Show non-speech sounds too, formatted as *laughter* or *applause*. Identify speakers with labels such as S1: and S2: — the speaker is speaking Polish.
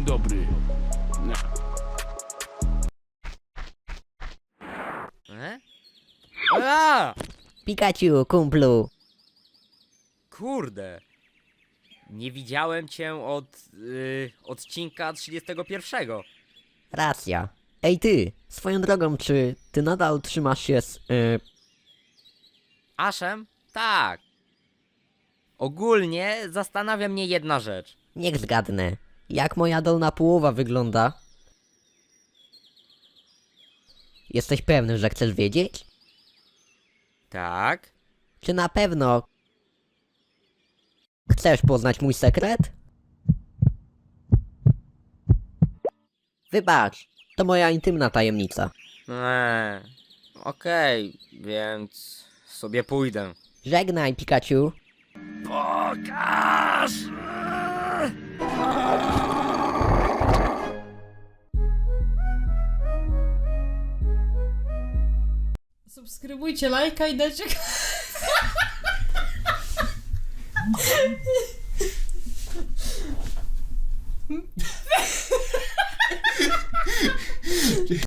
S1: dobry. Nie.
S2: E? A!
S3: Pikachu, kumplu.
S2: Kurde. Nie widziałem cię od y, odcinka 31.
S3: Racja. Ej ty, swoją drogą, czy ty nadal trzymasz się z... y,
S2: Aszem? Tak. Ogólnie zastanawia mnie jedna rzecz.
S3: niech zgadnę. Jak moja dolna połowa wygląda? Jesteś pewny, że chcesz wiedzieć?
S2: Tak?
S3: Czy na pewno... Chcesz poznać mój sekret? Wybacz, to moja intymna tajemnica.
S2: Eee, okej, więc sobie pójdę.
S3: Żegnaj, Pikachu.
S2: Pokaż!
S4: Subskrybujcie, lajka i dajcie... *laughs*